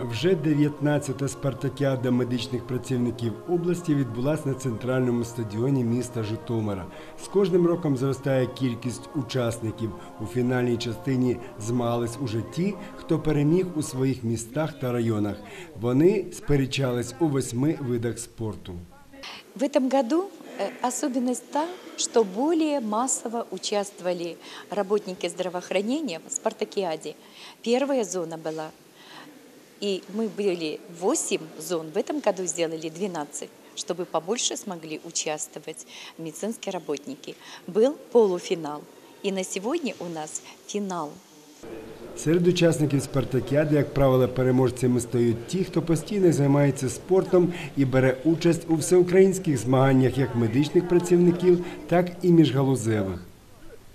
Вже 19-та спартакіада медичних працівників області відбулася на центральному стадіоні міста Житомира. З кожним роком зростає кількість учасників. У фінальній частині змагались уже ті, хто переміг у своїх містах та районах. Вони сперечались у восьми видах спорту. В этом году э, особенность та, что более массово участвовали работники здравоохранения в спартакиаде. Первая зона была, и мы были 8 зон, в этом году сделали 12 чтобы побольше смогли участвовать медицинские работники. Был полуфинал, и на сегодня у нас финал. Серед учасників спартакіади, як правило, переможцями стають ті, хто постійно займається спортом і бере участь у всеукраїнських змаганнях як медичних працівників, так і міжгалузевих.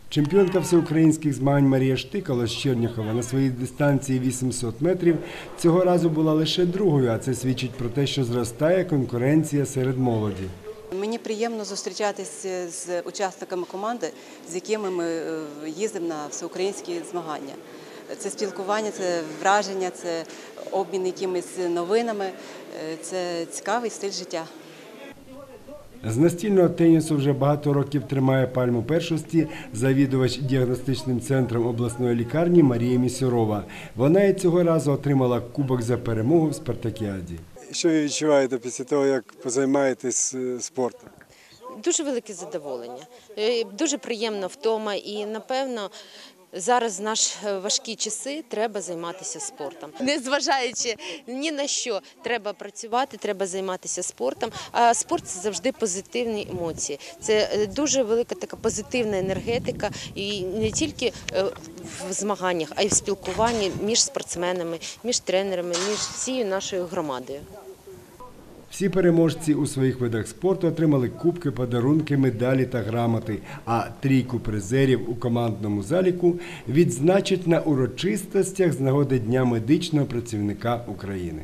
Чемпіонка всеукраїнських змагань Марія Штикало з Черняхова на своїй дистанції 800 метрів цього разу була лише другою, а це свідчить про те, що зростає конкуренція серед молоді. Мені приємно зустрічатися з учасниками команди, з якими ми е, їздимо на всеукраїнські змагання. Це спілкування, це враження, це обмін якимись новинами, е, це цікавий стиль життя. З настільного тенісу вже багато років тримає пальму першості завідувач діагностичним центром обласної лікарні Марія Місюрова. Вона і цього разу отримала кубок за перемогу в спартакіаді. Що ви відчуваєте після того, як позаймаєтесь е, спортом? Дуже велике задоволення, Е, дуже приємна втома, і напевно зараз в наші важкі часи треба займатися спортом. Незважаючи ні на що, треба працювати, треба займатися спортом. А спорт це завжди позитивні емоції. Це е, дуже велика така позитивна енергетика, і не тільки е, в змаганнях, а й в спілкуванні між спортсменами, між тренерами, між всією нашою громадою. Всі переможці у своїх видах спорту отримали кубки, подарунки, медалі та грамоти. А трійку призерів у командному заліку відзначать на урочистостях з нагоди Дня медичного працівника України.